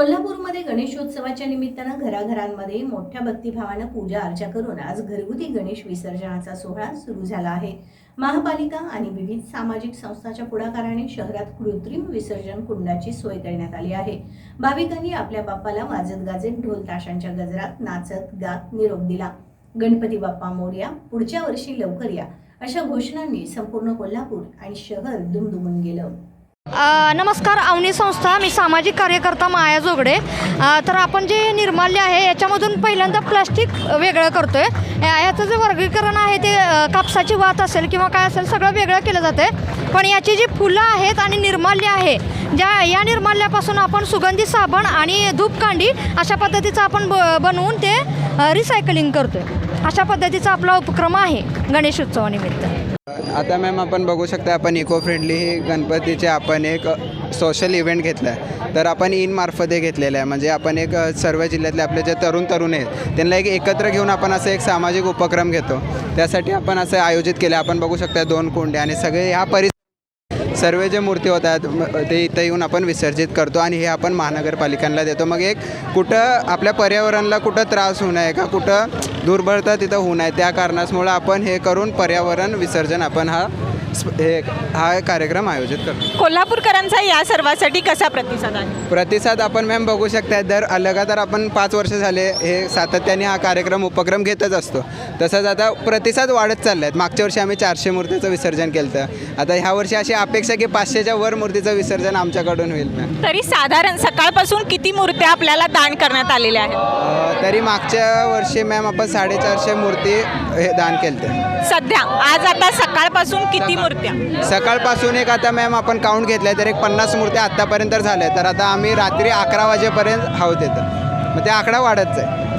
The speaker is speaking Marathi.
कोल्हापूरमध्ये गणेशोत्सवाच्या निमित्तानं घराघरांमध्ये मोठ्या भक्तिभावानं पूजा अर्चा करून आज घरगुती गणेश विसर्जनाचा सोहळा सुरू झाला आहे. महापालिका आणि विविध सामाजिक संस्थांच्या पुढाकाराने शहरात कृत्रिम विसर्जन कुंडाची सोय करण्यात आली आहे. भाविकांनी आपल्या बाप्पाला वाजत गाजत ढोल ताशांच्या गजरात नाचत गात निरोप दिला. गणपती बाप्पा मोर्या पुढच्या वर्षी लवकर या अशा घोषणांनी संपूर्ण कोल्हापूर आणि शहर दुमदुमून गेलं. नमस्कार अवनी संस्था. मी सामाजिक कार्यकर्ता माया जोगडे. तर आपण जे निर्माल्य आहे याच्यामधून पहिल्यांदा प्लास्टिक वेगळं करतोय. या- याचं जे वर्गीकरण आहे ते कापसाची वात असेल किंवा काय असेल सगळं वेगळं केलं जातं पण याची जी फुलं आहेत आणि निर्माल्य आहे ज्या या निर्माल्यापासून आपण सुगंधी साबण आणि धूपकांडी अशा पद्धतीचं आपण ब बनवून ते रिसायकलिंग करतोय. अशा पद्धतीचा आपला उपक्रम आहे गणेशोत्सवानिमित्त आता मॅम आपण बघू शकता आपण इको फ्रेंडली ही गणपतीचे आपण एक सोशल इव्हेंट घेतला आहे तर आपण इन मार्फत हे घेतलेलं आहे. म्हणजे आपण एक सर्व जिल्ह्यातले आपले जे तरुण तरुण आहेत त्यांना एक एकत्र घेऊन आपण असं एक सामाजिक उपक्रम घेतो. त्यासाठी आपण असं आयोजित केलं आपण बघू शकता दोन कोंडे आणि सगळे ह्या परि सर्व जे मूर्ती होतात ते इथं येऊन आपण विसर्जित करतो आणि हे आपण महानगरपालिकांना देतो. मग एक कुठं आपल्या पर्यावरणाला कुठं त्रास होऊ नये का कुठं दुर्बलता तिथं होऊ नये त्या कारणासमुळं आपण हे करून पर्यावरण विसर्जन आपण हा हे हा कार्यक्रम आयोजित करतो. कोल्हापूरकरांचा या सर्वासाठी कसा प्रतिसाद आहे? प्रतिसाद आपण मॅम बघू शकता दर लगातार आपण पाच वर्ष झाले हे सातत्याने हा कार्यक्रम उपक्रम घेतच असतो. तसंच आता प्रतिसाद वाढत चालले आहेत मागच्या वर्षी आम्ही चारशे मूर्तीचं विसर्जन केलं आता ह्या वर्षी अशी अपेक्षा की पाचशेच्या वर मूर्तीचं विसर्जन आमच्याकडून होईल मॅम तरी साधारण सकाळपासून किती मूर्त्या आपल्याला दान करण्यात आलेल्या आहेत? तरी मागच्या वर्षी मॅम आपण साडेचारशे मूर्ती हे दान केलं होतं सध्या आज आता सकाळपासून किती मूर्त्या. सकाळपासून एक आता मॅम आपण काउंट घेतलं तर एक पन्नास मूर्त्या आत्तापर्यंत झाल्या तर आता आम्ही रात्री अकरा वाजेपर्यंत आहोत येतं मग ते आकडा वाढत आहे.